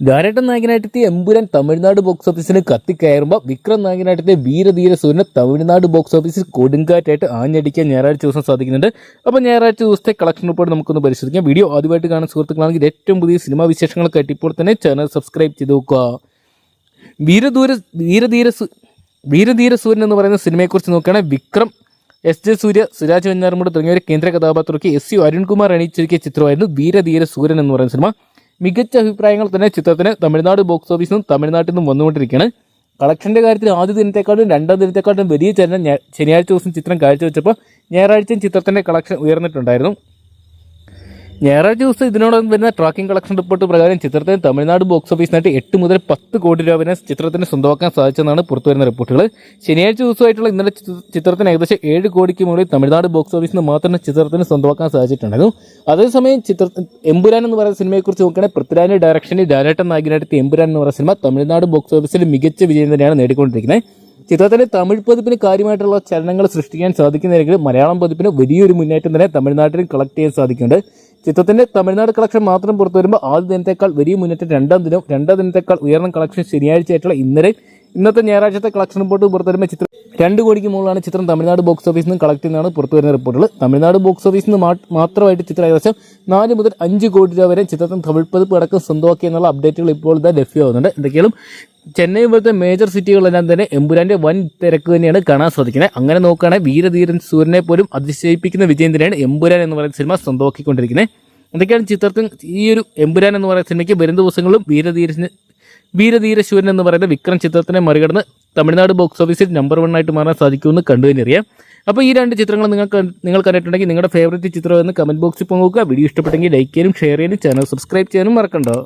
ധാരാട്ടം നായകനായിട്ടെത്തിയ Empuraan Tamil Nadu box ഓഫീസിന് കത്തിക്കയറുമ്പോൾ വിക്രം നായകനായിട്ടെത്തിയ വീരധീര സൂര്യന് തമിഴ്നാട് ബോക്സ് ഓഫീസിൽ കൊടുങ്കാറ്റായിട്ട് ആഞ്ഞടിക്കാൻ ഞായറാഴ്ച ദിവസം സാധിക്കുന്നുണ്ട്. അപ്പോൾ ഞായറാഴ്ച ദിവസത്തെ കളക്ഷൻ റിപ്പോർട്ട് നമുക്കൊന്ന് പരിശോധിക്കാം. വീഡിയോ ആദ്യമായിട്ട് കാണുന്ന സുഹൃത്തുക്കളാണെങ്കിൽ ഏറ്റവും പുതിയ സിനിമാ വിശേഷങ്ങളൊക്കെ ഇപ്പോൾ തന്നെ ചാനൽ സബ്സ്ക്രൈബ് ചെയ്ത് നോക്കുക. വീരധീര സു- വീരധീര സൂര്യൻ എന്ന് പറയുന്ന സിനിമയെക്കുറിച്ച് നോക്കുകയാണെങ്കിൽ വിക്രം എസ് ജെ സൂര്യ സുരാജ് വെഞ്ഞാറമൂട് ഒരു കേന്ദ്ര കഥാപാത്രമൊക്കെ എസ് യു അരുൺകുമാർ അണിയിച്ചൊരുക്കിയ ചിത്രമായിരുന്നു വീരധീര സൂര്യൻ എന്ന് പറയുന്ന സിനിമ. മികച്ച അഭിപ്രായങ്ങൾ തന്നെ ചിത്രത്തിന് തമിഴ്നാട് ബോക്സ് ഓഫീസിൽ നിന്നും തമിഴ്നാട്ടിൽ നിന്നും വന്നുകൊണ്ടിരിക്കുകയാണ്. കളക്ഷന്റെ കാര്യത്തിൽ ആദ്യ ദിനത്തെക്കാളും രണ്ടാം ദിനത്തെക്കാളും വലിയ ചലനം ശനിയാഴ്ച ദിവസം ചിത്രം കാഴ്ചവെച്ചപ്പോൾ ഞായറാഴ്ചയും ചിത്രത്തിന്റെ കളക്ഷൻ ഉയർന്നിട്ടുണ്ടായിരുന്നു. ഞായറാഴ്ച ദിവസം ഇതിനോടൊപ്പം വരുന്ന ട്രാക്കിംഗ് കളക്ഷൻ റിപ്പോർട്ട് പ്രകാരം ചിത്രത്തിന് തമിഴ്നാട് ബോക്സ് ഓഫീസിനായിട്ട് എട്ട് മുതൽ പത്ത് കോടി രൂപ വരെ ചിത്രത്തിന് സ്വന്തമാക്കാൻ സാധിച്ചെന്നാണ് പുറത്തുവരുന്ന റിപ്പോർട്ടുകൾ. ശനിയാഴ്ച ദിവസമായിട്ടുള്ള ഇന്നലെ ചിത്രത്തിന് ഏകദേശം ഏഴ് കോടിക്ക് മുകളിൽ തമിഴ്നാട് ബോക്സ് ഓഫീസിൽ നിന്ന് മാത്രം ചിത്രത്തിന് സ്വന്തമാക്കാൻ സാധിച്ചിട്ടുണ്ടായിരുന്നു. അതേസമയം ചിത്ര എമ്പുരാൻ എന്ന് പറയുന്ന സിനിമയെക്കുറിച്ച് നോക്കുകയാണെങ്കിൽ പൃഥ്വിരാജ് ഡയറക്ഷനിൽ ഡയറക്ടർ നായകനായിട്ട് എമ്പുരാൻ എന്ന് പറയുന്ന സിനിമ തമിഴ്നാട് ബോക്സ് ഓഫീസിൽ മികച്ച വിജയം തന്നെയാണ് നേടിക്കൊണ്ടിരിക്കുന്നത്. ചിത്രത്തിന്റെ തമിഴ് പതിപ്പിന് കാര്യമായിട്ടുള്ള ചലനങ്ങൾ സൃഷ്ടിക്കാൻ സാധിക്കുന്നില്ലെങ്കിൽ മലയാളം പതിപ്പിന് വലിയൊരു മുന്നേറ്റം തന്നെ തമിഴ്നാട്ടിൽ കളക്ട് ചെയ്യാൻ സാധിക്കുന്നുണ്ട്. ചിത്രത്തിന്റെ തമിഴ്നാട് കളക്ഷൻ മാത്രം പുറത്തു വരുമ്പോൾ ആദ്യ ദിനത്തേക്കാൾ വലിയ മുന്നേറ്റം രണ്ടാം ദിനവും രണ്ടാം ദിനത്തേക്കാൾ ഉയർന്ന കളക്ഷൻ ശനിയാഴ്ചയായിട്ടുള്ള ഇന്നലെ ഇന്നത്തെ ഞായറാഴ്ചത്തെ കളക്ഷൻ റിപ്പോർട്ട് പുറത്തു വരുമ്പോൾ ചിത്രം രണ്ട് കോടിക്ക് മുകളിലാണ് ചിത്രം തമിഴ്നാട് ബോക്സ് ഓഫീസിൽ നിന്ന് കളക്ട് ചെയ്യുന്നതാണ് പുറത്തു വരുന്ന റിപ്പോർട്ടുകൾ. തമിഴ്നാട് ബോക്സ് ഓഫീസിൽ നിന്ന് മാത്രമായിട്ട് ചിത്രം ഏകദേശം നാല് മുതൽ അഞ്ച് കോടി രൂപ വരെ ചിത്രത്തിന് തമിഴ് പതിപ്പ് അടക്കം സ്വന്തമാക്കി എന്നുള്ള അപ്ഡേറ്റുകൾ ഇപ്പോൾ ഇതാ ലഭ്യമാകുന്നുണ്ട്. എന്തൊക്കെയാലും ചെന്നൈ പോലത്തെ മേജർ സിറ്റികളെല്ലാം തന്നെ എമ്പുരാന്റെ വൻ തിരക്ക് തന്നെയാണ് കാണാൻ സാധിക്കുന്നത്. അങ്ങനെ നോക്കുകയാണെങ്കിൽ വീരധീരൻ സൂര്യനെ പോലും അതിശയിപ്പിക്കുന്ന വിജയം തന്നെയാണ് എമ്പുരാൻ എന്ന് പറയുന്ന സിനിമ സ്വന്തമാക്കിക്കൊണ്ടിരിക്കുന്നത്. എന്തൊക്കെയാണ് ചിത്രത്തിൽ ഈ ഒരു എമ്പുരാൻ എന്ന് പറയുന്ന സിനിമയ്ക്ക് വരും ദിവസങ്ങളിലും വീരധീരന് വീരധീരശൂരൻ എന്ന് പറയുന്ന വിക്രം ചിത്രത്തിനെ മറികടന്ന് തമിഴ്നാട് ബോക്സ് ഓഫീസിൽ നമ്പർ വൺ ആയിട്ട് മാറാൻ സാധിക്കുമെന്ന് കണ്ടു തന്നെ അറിയാം അപ്പോൾ ഈ രണ്ട് ചിത്രങ്ങൾ നിങ്ങൾക്ക് നിങ്ങൾ കണ്ടിട്ടുണ്ടെങ്കിൽ നിങ്ങളുടെ ഫേവറേറ്റ് ചിത്രം എന്ന് കമന്റ് ബോക്സിൽ നോക്കുക വീഡിയോ ഇഷ്ടപ്പെട്ടെങ്കിൽ ലൈക്ക് ചെയ്യാനും ഷെയർ ചെയ്യാനും ചാനൽ സബ്സ്ക്രൈബ് ചെയ്യാനും മറക്കണ്ടോ.